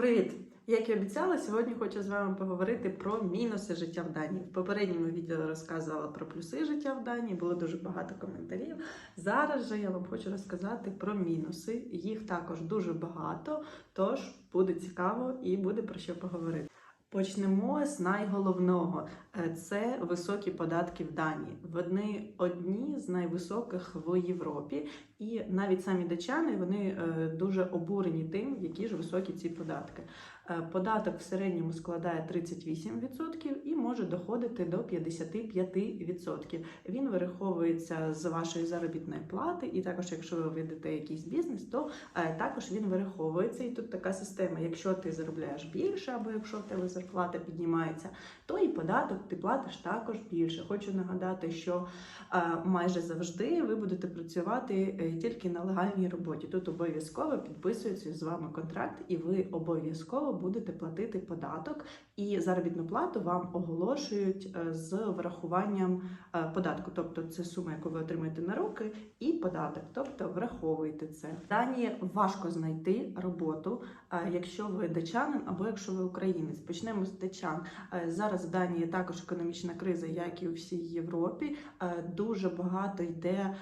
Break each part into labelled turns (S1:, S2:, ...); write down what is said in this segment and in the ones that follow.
S1: Привіт! Як і обіцяла, сьогодні хочу з вами поговорити про мінуси життя в Данії. В попередньому відео розказувала про плюси життя в Данії, було дуже багато коментарів. Зараз же я вам хочу розказати про мінуси. Їх також дуже багато, тож буде цікаво і буде про що поговорити. Почнемо з найголовного Е, це високі податки в Данії. Вони одні з найвисоких в Європі, і навіть самі дачани вони е, дуже обурені тим, які ж високі ці податки. Е, Податок в середньому складає 38% і може доходити до 55%. Він вираховується з вашої заробітної плати, і також, якщо ви ведете якийсь бізнес, то е, також він вираховується. І тут така система: якщо ти заробляєш більше, або якщо в тебе зарплата піднімається, то і податок ти платиш також більше. Хочу нагадати, що е, майже завжди ви будете працювати тільки на легальній роботі. Тут обов'язково підписується з вами контракт, і ви обов'язково будете платити податок, і заробітну плату вам оголошують е, з врахуванням е, податку. Тобто це сума, яку ви отримаєте на руки, і податок. Тобто враховуйте це. В Данії важко знайти роботу, е, якщо ви датчанин або якщо ви українець. Почнемо з датчан. Е, Зараз в Данії також економічна криза, як і у всій Європі. Дуже багато йде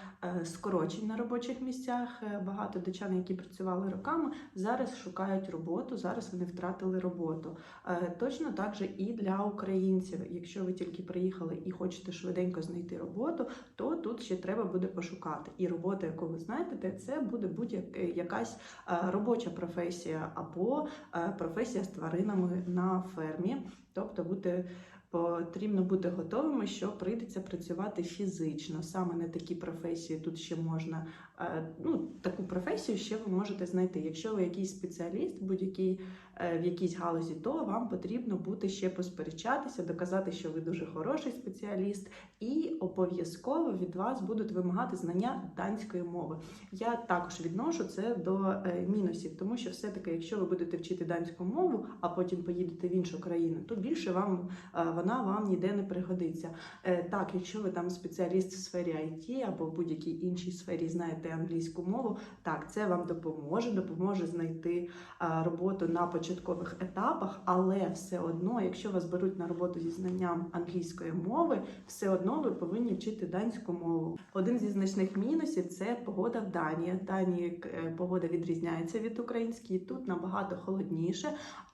S1: скорочень на робочих місцях. Багато датчан, які працювали роками, зараз шукають роботу. Зараз вони втратили роботу. Е, Точно так же і для українців. Якщо ви тільки приїхали і хочете швиденько знайти роботу, то тут ще треба буде пошукати. І робота, яку ви знайдете, це буде будь-якась е, робоча професія або е, професія з тваринами на фермі. Тобто бути потрібно бути готовими, що прийдеться працювати фізично. Саме на такі професії тут ще можна. е, Ну, таку професію ще ви можете знайти. Якщо ви якийсь спеціаліст, будь-який е, в якійсь галузі, то вам потрібно бути ще посперечатися, доказати, що ви дуже хороший спеціаліст, і обов'язково від вас будуть вимагати знання данської мови. Я також відношу це до е, мінусів, тому що все-таки, якщо ви будете вчити данську мову, а потім поїдете в іншу країну, то більше вам е, вона вам ніде не пригодиться. Е, Так, якщо ви там спеціаліст в сфері IT або в будь-якій іншій сфері знаєте англійську мову, так це вам допоможе, допоможе знайти е, роботу на початкових етапах, але все одно, якщо вас беруть на роботу зі знанням англійської мови, все одно ви повинні вчити данську мову. Один зі значних мінусів це погода в Данії. В Данії е, погода відрізняється від української, тут набагато холодніше.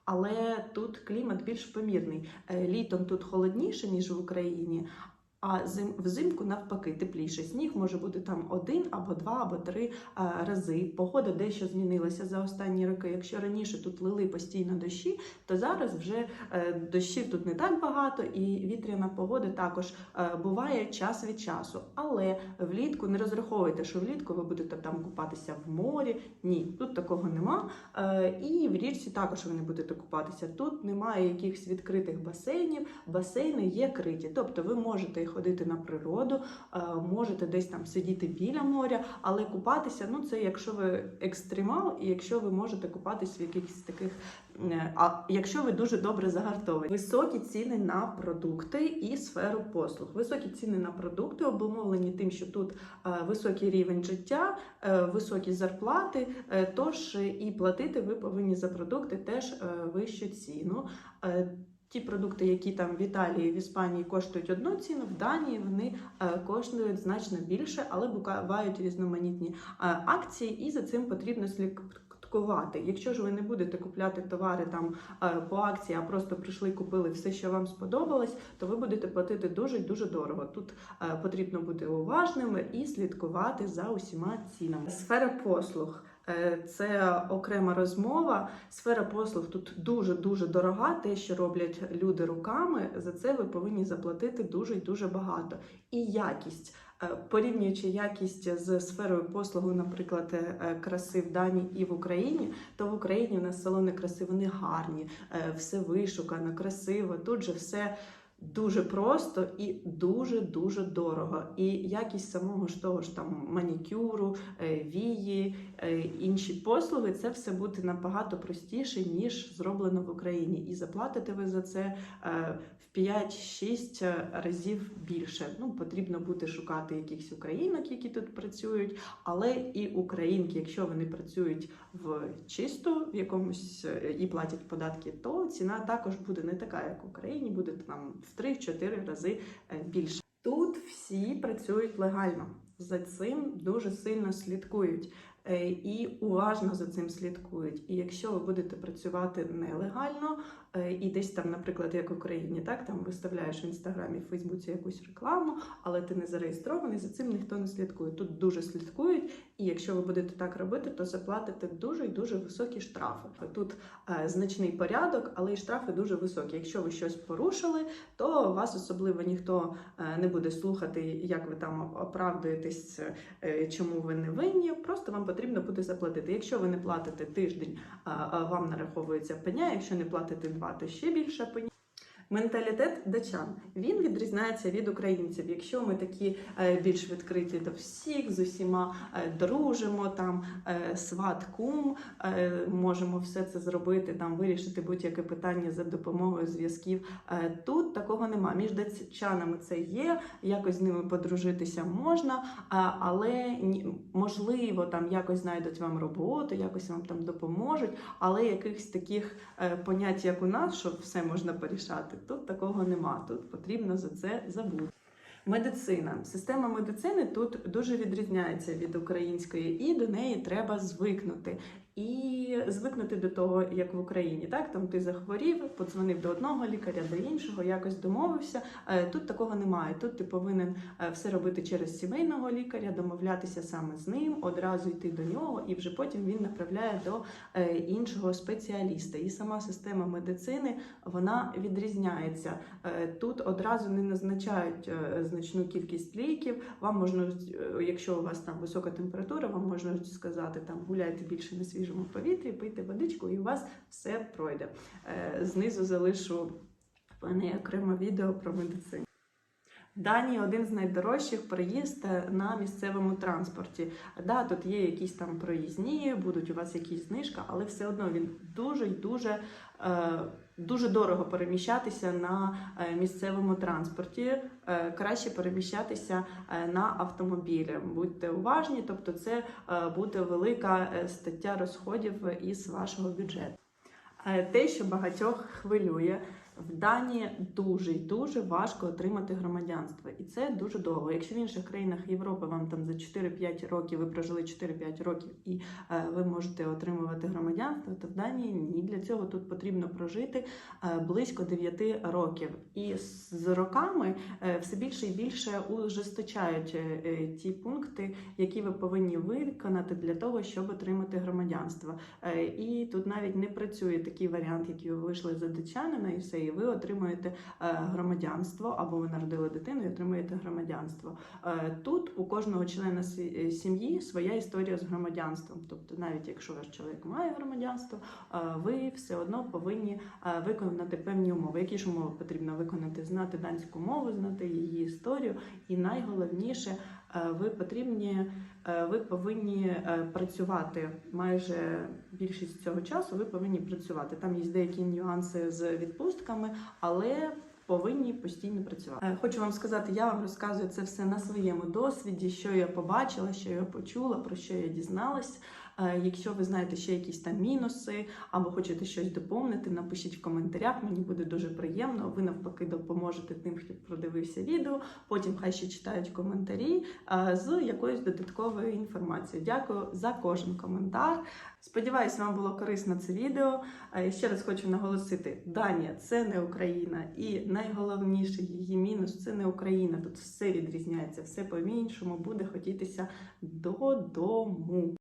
S1: Але тут клімат більш помірний. Е, Літом тут холодніше, ніж в Україні, а зим, взимку навпаки тепліше. Сніг може бути там один або два, або три е, рази. Погода дещо змінилася за останні роки. Якщо раніше тут лили постійно дощі, то зараз вже е, дощів тут не так багато, і вітряна погода також е, буває час від часу. Але влітку не розраховуйте, що влітку ви будете там купатися в морі. Ні, тут такого нема. Е, І в річці також ви не будете купатися. Тут немає якихось відкритих басейнів, басейни є криті. Тобто ви можете ходити на природу, е, можете десь там сидіти біля моря, але купатися ну це якщо ви екстремал, і якщо ви можете купатись в якихось таких. е, А якщо ви дуже добре загартовані, високі ціни на продукти і сферу послуг. Високі ціни на продукти обумовлені тим, що тут е, високий рівень життя, високі зарплати. Тож і платити ви повинні за продукти теж вищу ціну. Ті продукти, які там в Італії, в Іспанії коштують одну ціну, в Данії вони е, коштують значно більше, але бувають різноманітні е, акції, і за цим потрібно слідкувати. Якщо ж ви не будете купляти товари там е, по акції, а просто прийшли, купили все, що вам сподобалось, то ви будете платити дуже дуже дорого. Тут потрібно бути уважними і слідкувати за усіма цінами. Сфера послуг. Е, Це окрема розмова. Сфера послуг тут дуже дуже дорога. Те, що роблять люди руками, за це ви повинні заплатити дуже і дуже багато. І якість. Е, Порівнюючи якість з сферою послуги, наприклад, е, краси в Данії і в Україні, то в Україні у нас салони краси вони гарні, все вишукано, красиво. Тут же все дуже просто і дуже дуже дорого. І якість самого ж того ж там манікюру, е, вії, е, інші послуги, це все буде набагато простіше, ніж зроблено в Україні. І заплатите ви за це е, в 5-6 разів більше. Ну, потрібно буде шукати якихось українок, які тут працюють, але і українки, якщо вони працюють в чисту в якомусь і платять податки, то ціна також буде не така, як в Україні, буде там в 3-4 рази е, більше. Тут всі працюють легально. За цим дуже сильно слідкують і уважно за цим слідкують. І якщо ви будете працювати нелегально, е, і десь там, наприклад, як в Україні, так там виставляєш в інстаграмі, в Фейсбуці якусь рекламу, але ти не зареєстрований, за цим ніхто не слідкує. Тут дуже слідкують, і якщо ви будете так робити, то заплатите дуже і дуже високі штрафи. Тут е, значний порядок, але і штрафи дуже високі. Якщо ви щось порушили, то вас особливо ніхто е, не буде слухати, як ви там оправдуєтесь, е, чому ви не винні. Просто вам потрібно буде заплатити. Якщо ви не платите тиждень, вам нараховується пеня. Якщо не платите два, то ще більше пеня. Менталітет дачан він відрізняється від українців. Якщо ми такі е, більш відкриті до всіх, з усіма е, дружимо, там е, сват кум, е, можемо все це зробити, там вирішити будь-яке питання за допомогою зв'язків. Тут такого нема. Між датчанами це є, якось з ними подружитися можна, але можливо там якось знайдуть вам роботу, якось вам там допоможуть, але якихось таких понять, як у нас, що все можна порішати, тут такого нема. Тут потрібно за це забути. Медицина. Система медицини тут дуже відрізняється від української, і до неї треба звикнути. І звикнути до того, як в Україні. Так, там ти захворів, подзвонив до одного лікаря, до іншого, якось домовився. Е, Тут такого немає. Тут ти повинен е, все робити через сімейного лікаря, домовлятися саме з ним, одразу йти до нього, і вже потім він направляє до е, іншого спеціаліста. І сама система медицини вона відрізняється. Тут одразу не назначають значну кількість ліків. Вам можна, якщо у вас там висока температура, вам можна сказати там гуляйте більше на свіжому повітрі, пийте водичку, і у вас все пройде. Е, Знизу залишу в мене окреме відео про медицину. В Данії один з найдорожчих проїзд е, на місцевому транспорті. Да, тут є якісь там проїзні, будуть у вас якісь знижка, але все одно він дуже і дуже, е, дуже дорого переміщатися на е, місцевому транспорті. Краще переміщатися на автомобілі. Будьте уважні, тобто це буде велика стаття розходів із вашого бюджету. Те, що багатьох хвилює, в Данії дуже і дуже важко отримати громадянство, і це дуже довго. Якщо в інших країнах Європи вам там за 4-5 років ви прожили 4-5 років і е, ви можете отримувати громадянство, то в Данії ні. Для цього тут потрібно прожити е, близько 9 років. І з роками е, все більше і більше ужесточають е, е, ті пункти, які ви повинні виконати для того, щоб отримати громадянство. Е, І тут навіть не працює такий варіант, який ви вийшли за датчанина, і все, і ви отримуєте е, громадянство, або ви народили дитину і отримуєте громадянство. Е, Тут у кожного члена е, сім'ї своя історія з громадянством. Тобто, навіть якщо ваш чоловік має громадянство, ви все одно повинні виконати певні умови. Які ж умови потрібно виконати? Знати данську мову, знати її історію, і найголовніше, ви потрібні, ви повинні працювати майже більшість цього часу. Ви повинні працювати. Там є деякі нюанси з відпустками, але повинні постійно працювати. Е, Хочу вам сказати, я вам розказую це все на своєму досвіді, що я побачила, що я почула, про що я дізналась. Е, Якщо ви знаєте ще якісь там мінуси або хочете щось доповнити, напишіть в коментарях. Мені буде дуже приємно. Ви навпаки допоможете тим, хто продивився відео. Потім хай ще читають коментарі е, з якоюсь додатковою інформацією. Дякую за кожен коментар. Сподіваюсь, вам було корисно це відео. Е, Ще раз хочу наголосити: Данія це не Україна, і найголовніший її мінус це не Україна. Тут все відрізняється, все по-іншому буде хотітися додому.